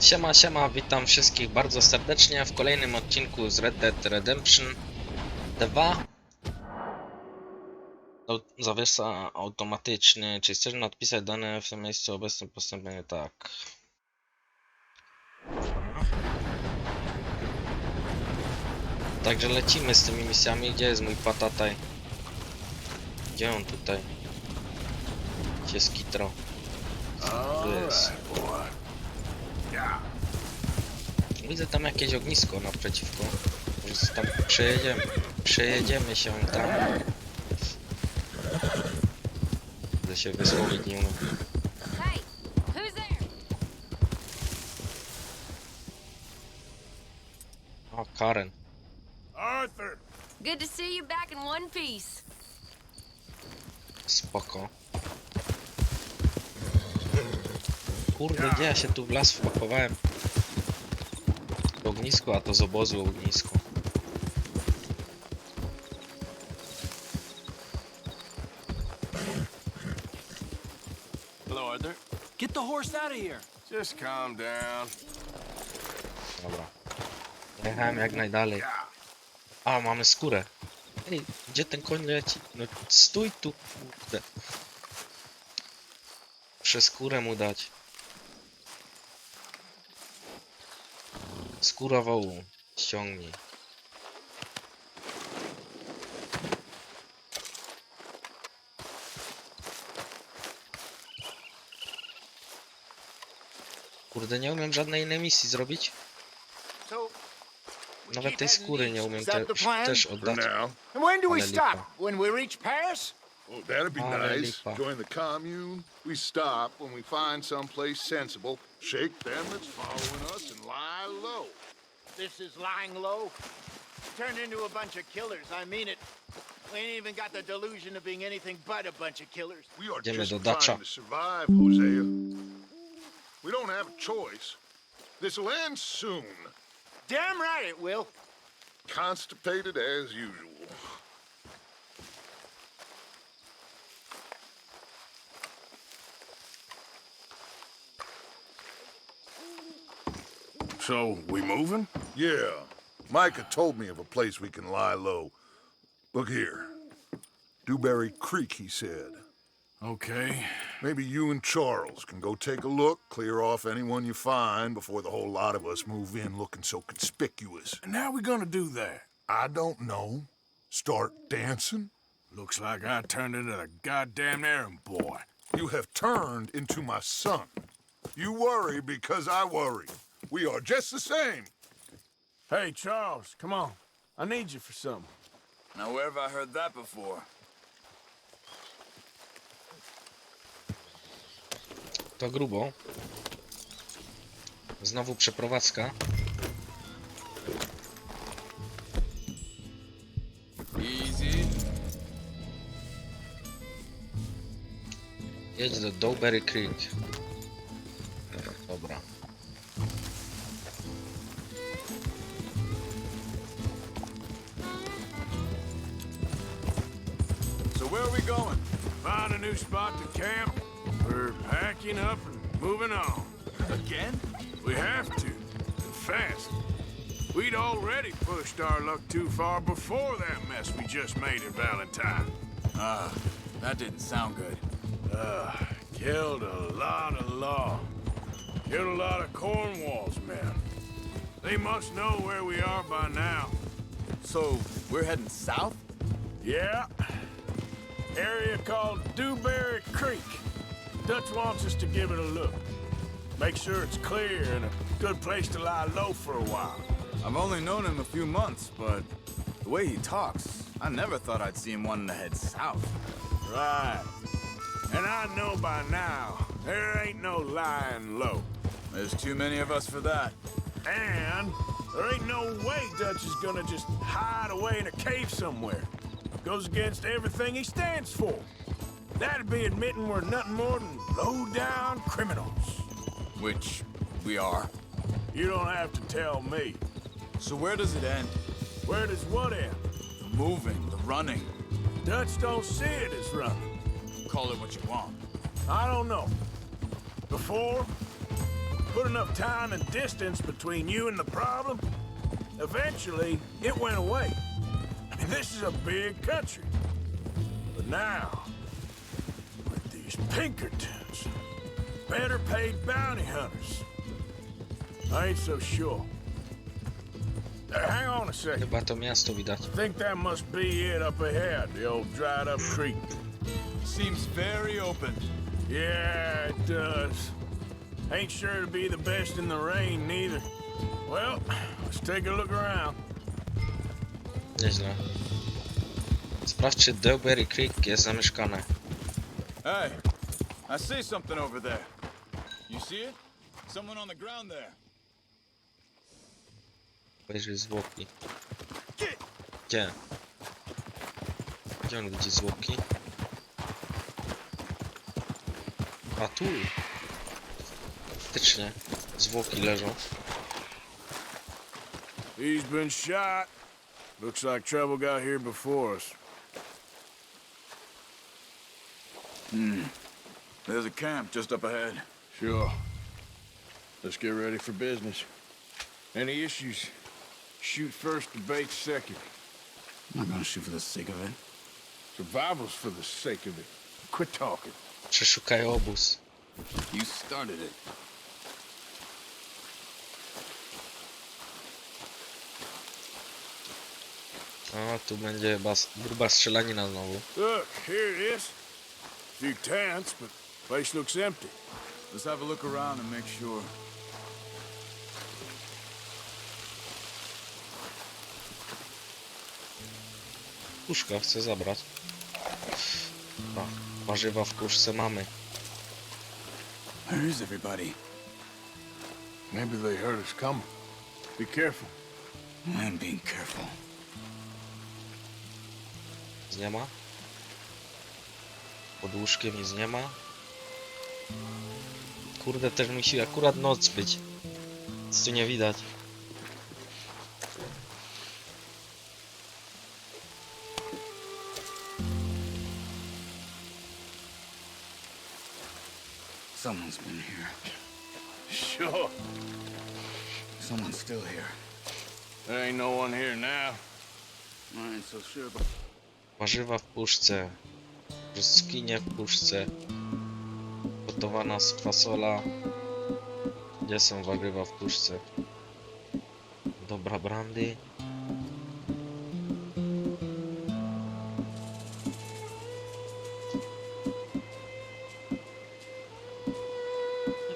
Siema, siema, witam wszystkich bardzo serdecznie w kolejnym odcinku z Red Dead Redemption 2. Do, zawiesa automatyczny. Czy chcesz nadpisać dane w tym miejscu obecnym postępnie? Tak. Także lecimy z tymi misjami. Gdzie jest mój patataj? Gdzie on tutaj? Gdzie skitrał? Tu jest. Widzę tam jakieś ognisko naprzeciwko. Może tam przejedziemy. Przejedziemy się tam. Będę się wysłowić nie umiem. O, Karen. Arthur! Good to see you back in one piece. Spoko. Kurde, gdzie ja się tu w las wpakowałem? W ognisku, a to z obozu ognisko. Hello, Arthur. Get the horse out of here. Just calm down. Dobra. Jechałem jak najdalej. A, mamy skórę. Ej, gdzie ten koń leci? No stój tu, kurde. Muszę skórę mu dać. Skóra wołu. Ściągnij. Kurde, nie umiem żadnej innej misji zrobić. Nawet tej skóry nie umiem te, też oddać. we Ale lipa. Oh, that'd be Ale nice. lipa. Join the commune. We stop when we find someplace sensible, shake them that's following us, and lie low. This is lying low. Turned into a bunch of killers. I mean it. We ain't even got the delusion of being anything but a bunch of killers. We are Idziemy just do trying Dacza. to survive, Hosea. We don't have a choice. This'll end soon. Damn right it will. Constipated as usual. So, we moving? Yeah. Micah told me of a place we can lie low. Look here. Dewberry Creek, he said. Okay. Maybe you and Charles can go take a look, clear off anyone you find before the whole lot of us move in looking so conspicuous. And how we gonna do that? I don't know. Start dancing? Looks like I turned into the goddamn errand boy. You have turned into my son. You worry because I worry. We are just the same. Hey, Charles, come on. I need you for something. Now, where have I heard that before? To grubo. Znowu przeprowadzka. Easy. Jedź do Dowberry Creek. Pushed our luck too far before that mess we just made at Valentine. Ah, that didn't sound good. Uh, killed a lot of law. Killed a lot of Cornwall's men. They must know where we are by now. So, we're heading south? Yeah. Area called Dewberry Creek. Dutch wants us to give it a look. Make sure it's clear and a good place to lie low for a while. I've only known him a few months, but the way he talks, I never thought I'd see him wanting to head south. Right. And I know by now, there ain't no lying low. There's too many of us for that. And there ain't no way Dutch is gonna just hide away in a cave somewhere. It Goes against everything he stands for. That'd be admitting we're nothing more than low-down criminals. Which we are. You don't have to tell me. So, where does it end? Where does what end? The moving, the running. Dutch don't see it as running. Call it what you want. I don't know. Before, put enough time and distance between you and the problem, eventually it went away. I mean, this is a big country. But now, with these Pinkertons, better paid bounty hunters, I ain't so sure. Hang on a second. Chyba to miasto widać. Think that must be it up ahead, the old dried up creek. Seems very open. Yeah, it does. Ain't sure to be the best in the rain, neither. Well, let's take a look around. Nieźle. Sprawdź, czy Dewberry Creek jest zamieszkane. Hey, I see something over there. You see it? Someone on the ground there. Obejrzyj zwłoki. Gdzie? Gdzie on widzi zwłoki? A tu! Faktycznie. Zwłoki leżą. He's been shot. Looks like trouble got here before us. Hmm. There's a camp just up ahead. Sure. Let's get ready for business. Any issues? Shoot first, debate second. I'm not gonna shoot for the sake of it. Survival's for the sake of it. Quit talking. Przeszukaj obóz. You started it. A, tu będzie chyba s- gruba strzelanina znowu. Look, here it is. Few tents, but place looks empty. Let's have a look around and make sure. Puszka chcę zabrać. A, warzywa w puszce mamy. Where is everybody? Maybe they heard us coming. Be careful. I'm being careful. Nic nie ma. Pod łóżkiem nic nie ma. Kurde, też musi akurat noc być. Nic tu nie widać. Warzywa w puszce. Brzoskwinie w puszce. Gotowana z fasola. Gdzie są warzywa w puszce? Dobra brandy.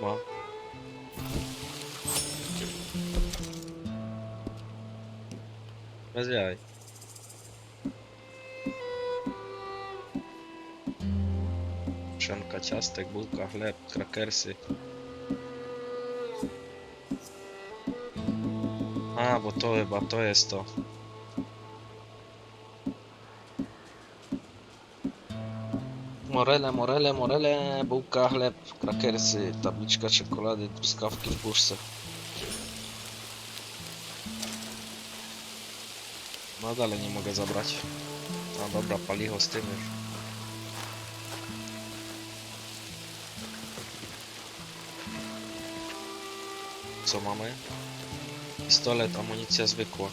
Ma. Przemka ciastek, bułka, chleb, krakersy. A, bo to chyba to jest to. Morele, morele, morele, bułka, chleb, krakersy, tabliczka czekolady, truskawki w puszce. No dalej nie mogę zabrać. No dobra, palicho z tym już. Co mamy? Pistolet, amunicja zwykła.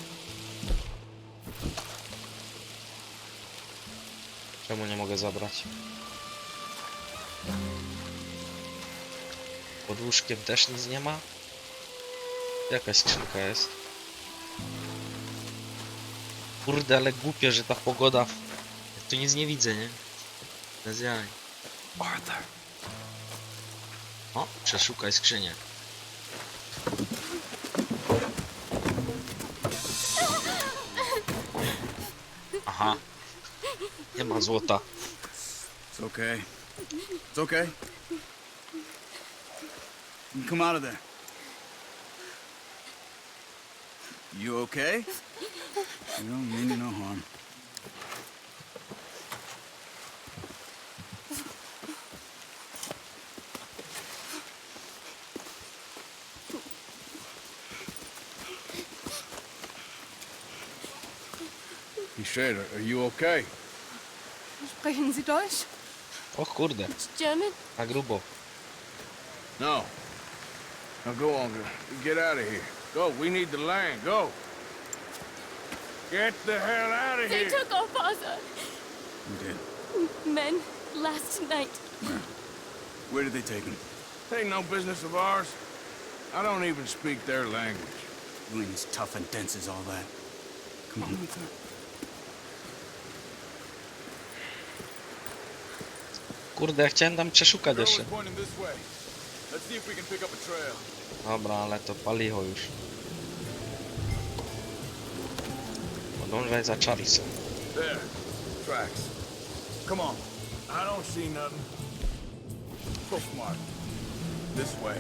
Czemu nie mogę zabrać? Pod łóżkiem też nic nie ma? Jakaś skrzynka jest. Kurde, ale głupie, że ta pogoda... Ja tu nic nie widzę, nie? Bez jaj. Arthur. O, przeszukaj skrzynię. Nie. It's okay. It's okay. You Come out of there. You okay? You don't mean you no harm. He said, are you okay? Sprechen Sie Deutsch? O kurde, It's German? na grubo. No. Now go on, girl. Get out of here. Go. We need the land. Go. Get the hell out of here. They here. took our father. Who did? Men, last night. Where did they take him? Ain't no business of ours. I don't even speak their language. You ain't as tough and dense as all that. Come on, oh Luther. Kurde, chciałem tam przeszukać jeszcze. pointing this way. Let's see if we can pick up a trail. Dobra, ale to palicho już. Podążaj za Charlesem. Come on. I don't see nothing. Go smart. This way.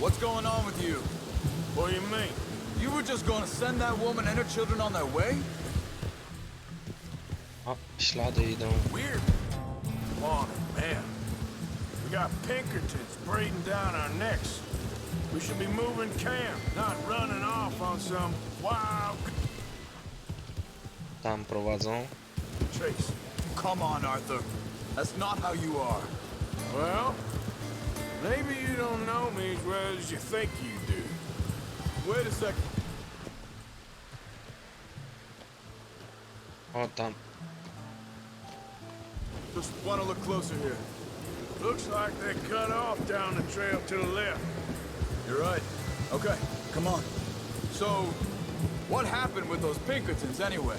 What's going on with you? What do you mean? You were just gonna send that woman and her children on their way? O, ślady idą. Weird. Come on, man. We got Pinkertons breathing down our necks. We should be moving camp, not running off on some wild Tam prowadzą. chase. Come on, Arthur. That's not how you are. Well, maybe you don't know me as well as you think you do. Wait a second. O, tam. Just wanna look closer here. Looks like they cut off down the trail to the left. You're right. Okay, come on. So, what happened with those Pinkertons anyway?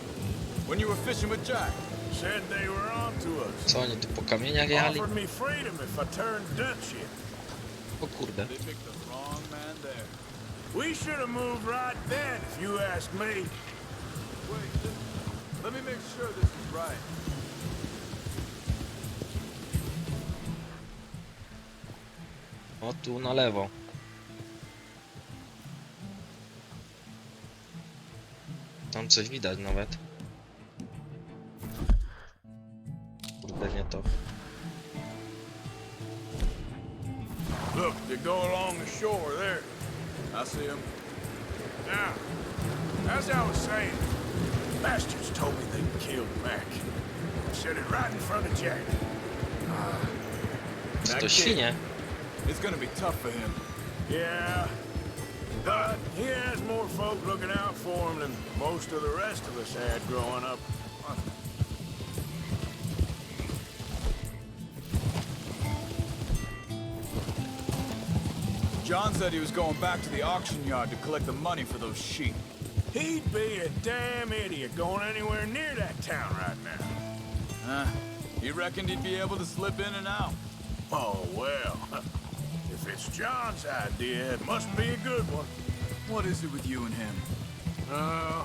When you were fishing with Jack? Said they were on to us. Co oni tu po kamieniach jechali? Offered me freedom if I turned Dutch in. O kurde. They picked the wrong man there. We should have moved right then, if you ask me. Wait, let me make sure this is right. O, tu na lewo. Tam coś widać nawet. Kurde, nie to. Look, they go along the shore there. I see him. Now, as I was saying, bastards told me they killed Mac. Said it right in front of Jack. That kid- świnie? It's gonna be tough for him. Yeah, but he has more folk looking out for him than most of the rest of us had growing up. John said he was going back to the auction yard to collect the money for those sheep. He'd be a damn idiot going anywhere near that town right now. Huh? He reckoned he'd be able to slip in and out. Oh, well. It's John's idea, it must be a good one. What is it with you and him? Uh,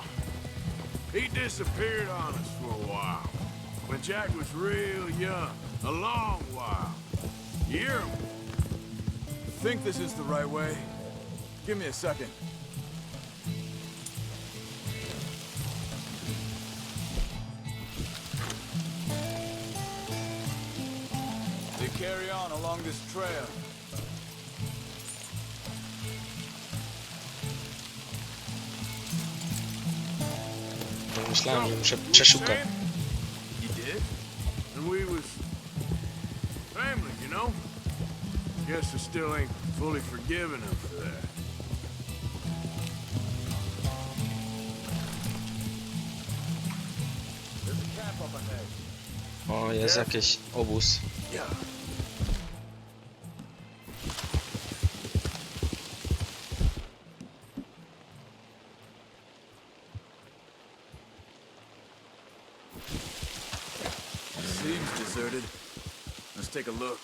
he disappeared on us for a while. When Jack was real young. A long while. Year Think this is the right way? Give me a second. They carry on along this trail. Myślałem, że muszę przeszukać. O, jest jakiś obóz. Seems deserted. Let's take a look.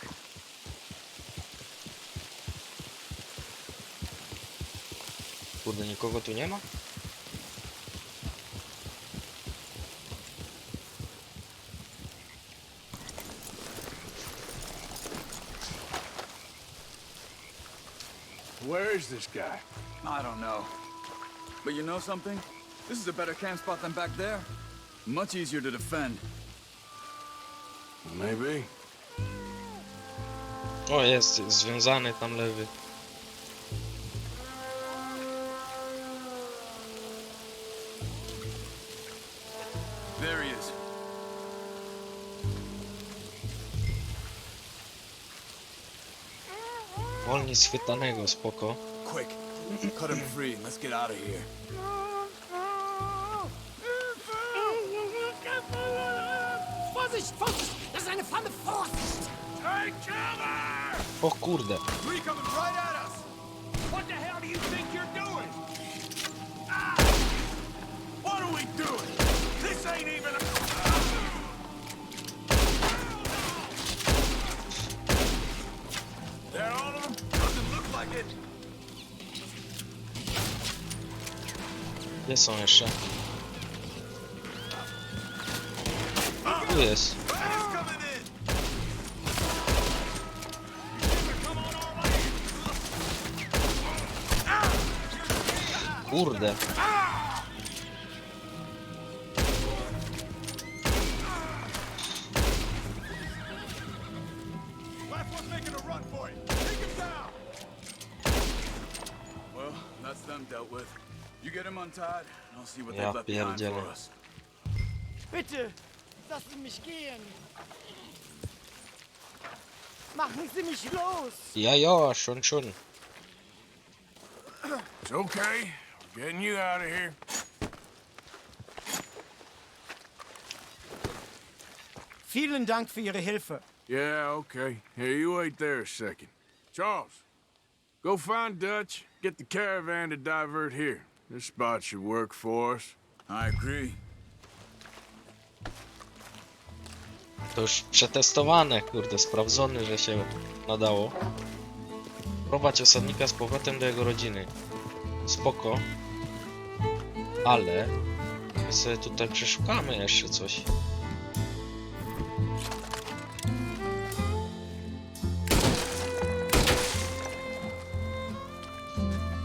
Kurde, nikogo tu nie ma? Where is this guy? I don't know. But you know something? This is a better camp spot than back there. Much easier to defend. Maybe. O, jest, związany tam lewy. There he is. Wolniej schwytanego, spoko. Quick, cut him free and let's get out of here. Like it. Gdzie są jeszcze? Tu jest. What Ja pierdzielę. for us. Bitte, lassen Sie mich gehen! Machen Sie mich los! Ja, ja, schon, schon. It's okay. Getting you out of here. Vielen Dank für Ihre Hilfe. Yeah, okay. Here, you wait there a second. Charles, go find Dutch. Get the caravan to divert here. This spot should work for us. I agree. To już przetestowane, kurde, sprawdzone, że się nadało. Prowadź osadnika z powrotem do jego rodziny. Spoko. Ale my sobie tutaj przeszukamy jeszcze coś.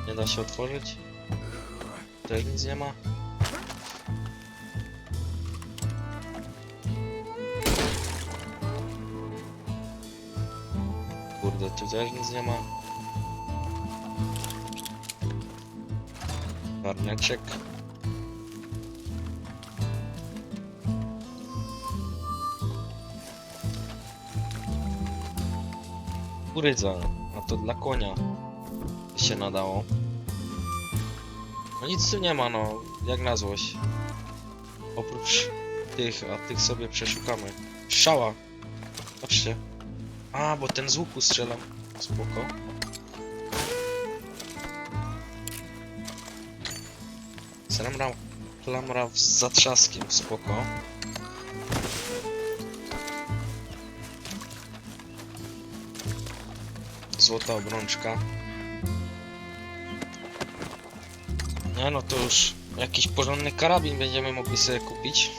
Nie da się otworzyć? Też nic nie ma? Kurde, tu też nic nie ma. Garneczek. Kurydza, a to dla konia się nadało. No nic tu nie ma, no, jak na złość. Oprócz tych, a tych sobie przeszukamy. Strzała! Patrzcie. A, bo ten z łuku strzelam. Spoko. Sramra, klamra z zatrzaskiem, spoko. Złota obrączka. Nie no to już jakiś porządny karabin będziemy mogli sobie kupić.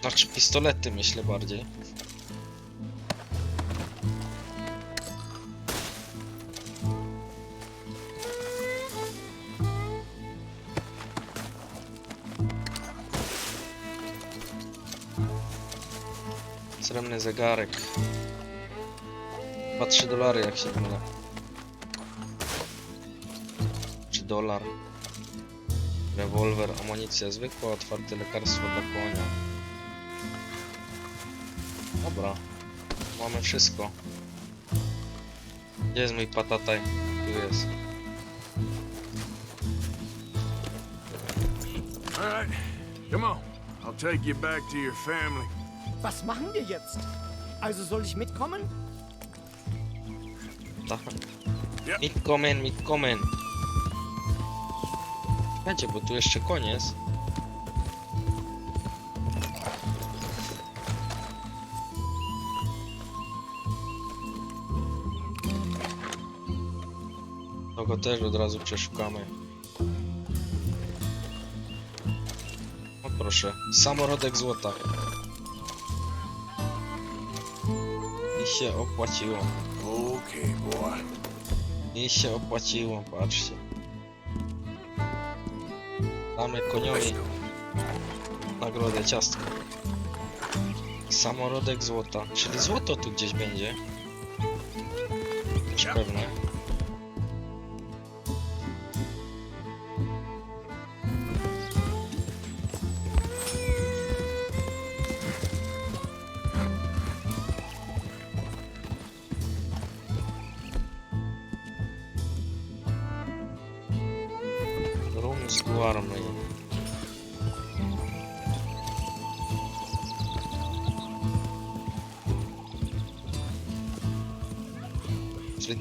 Znaczy pistolety myślę bardziej. Srebrny zegarek. Chyba 3 dolary jak się mylę. Dolar. Rewolwer, amunicja zwykła, otwarte lekarstwo dla konia. Dobra. Mamy wszystko. Gdzie jest mój patataj? Tu jest. All right, come on. I'll take you back to your family. Was machen wir jetzt? Also soll ich mitkommen? Tak. Mitkommen, mitkommen. Słuchajcie, bo tu jeszcze koniec. To go też od razu przeszukamy. O proszę, samorodek złota. I się opłaciło. Okay, boy. I się opłaciło, patrzcie. Damy koniowi nagrodę ciastko. Samorodek złota. Czyli złoto tu gdzieś będzie. Już pewne.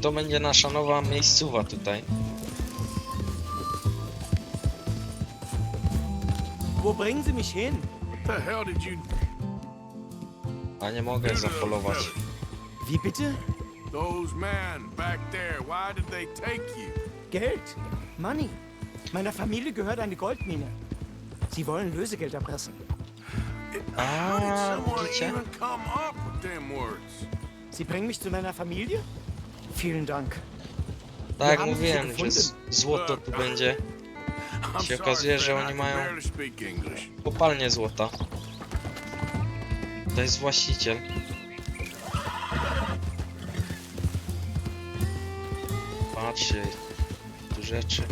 To będzie nasza nowa miejscowa tutaj. Wo bringen Sie mich hin? What the hell did you... A nie mogę zapolować. Wie bitte? Those men back there, why did they take you? Geld. Money. Meiner Familie gehört eine Goldmine. Sie wollen Lösegeld erpressen. How did A, someone widzicie? even come up with them words? Sie bringen mich zu meiner Familie? Vielen Dank. Tak sie mówiłem, że z- złoto tu będzie. Się okazuje, że oni mają-. Kopalnie złota. To jest właściciel. Patrzcie, tu rzeczy.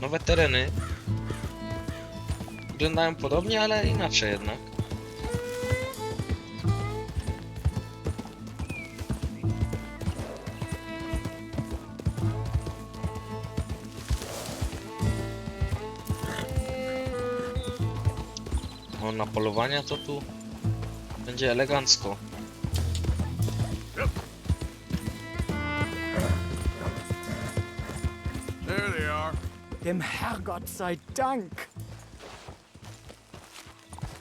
Nowe tereny. Wyglądają podobnie, ale inaczej jednak. O, na polowania to tu będzie elegancko. There they are. Dem Herrgott sei Dank.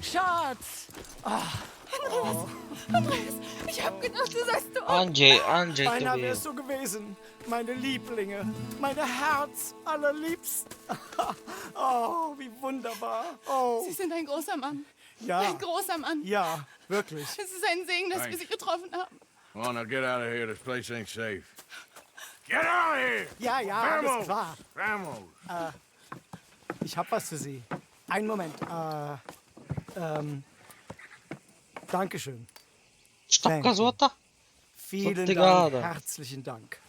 Schatz! Andreas, ich hab gedacht, du sagst du auch. Andrzej, Andrzej Beinahe był. wär's so gewesen. Meine Lieblinge. Meine Herz allerliebst. oh, wunderbar. Oh, Sie sind ein großer Mann. ja. Ein großer Mann. Ja, wirklich. Es ist ein Segen, dass wir Thanks. Sie getroffen haben. Come on, now get out of here. This place ain't safe. Get out of here! Ja, ja, alles Vamos! klar. Vamos! Ich hab was für Sie. Einen Moment. Äh, ähm, Dankeschön. Sztabka złota? Vielen Dank. Herzlichen Dank.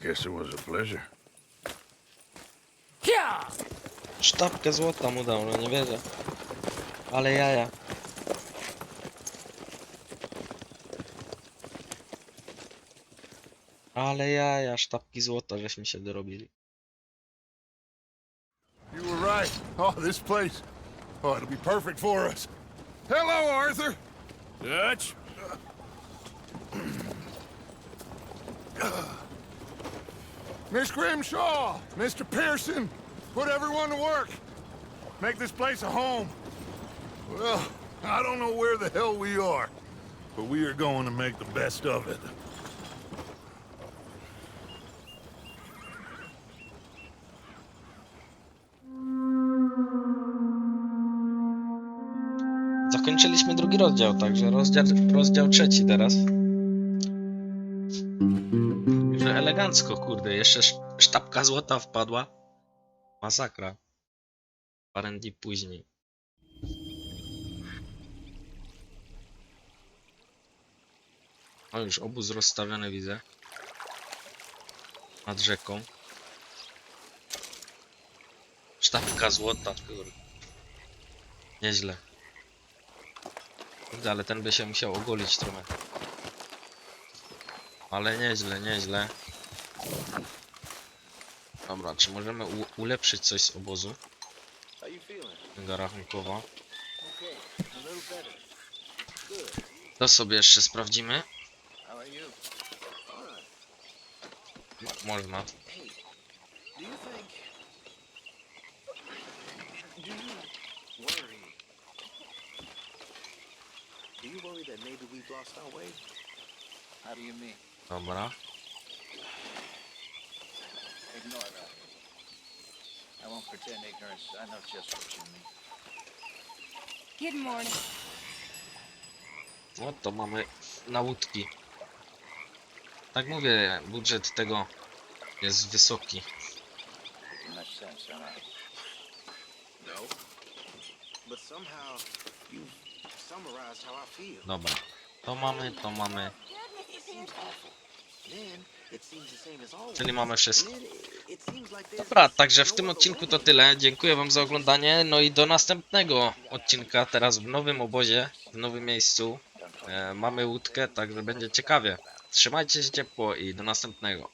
Guess it was a pleasure. Ja! Sztabkę złota mu dał, no nie wierzę. Ale jaja. Ale jaja, sztabki złota, żeśmy się dorobili. You were right. Oh, this place. Oh, it'll be perfect for us. Hello, Arthur. Dutch? Miss Grimshaw, Mr. Pearson, put everyone to work. Make this place a home. Well, I don't know where the hell we are, but we are going to make the best of it. Zakończyliśmy drugi rozdział, także rozdział, rozdział trzeci teraz. Elegancko, kurde, jeszcze sz- sztabka złota wpadła. Masakra. Parę dni później. O, już obóz rozstawiony widzę. Nad rzeką. Sztabka złota, kurde. Nieźle. Kurde, ale ten by się musiał ogolić trochę. Ale nieźle, nieźle. Dobra, czy możemy ulepszyć coś z obozu? Księga rachunkowa. To sobie jeszcze sprawdzimy. Mo- Można. Do you think... Do you worry... Do you worry that maybe we've lost our way? How do you mean? Dobra. Ignore that. I won't pretend ignorance. I know just what you mean. Good morning. No to mamy na łódki. Tak mówię, budżet tego jest wysoki. Much sense, huh? No. But somehow you've summarized how I feel. Dobra. To mamy, to mamy. Seems. Czyli mamy wszystko. Dobra, także w tym odcinku to tyle. Dziękuję wam za oglądanie. No i do następnego odcinka, teraz w nowym obozie, w nowym miejscu. E, mamy łódkę, także będzie ciekawie. Trzymajcie się ciepło i do następnego.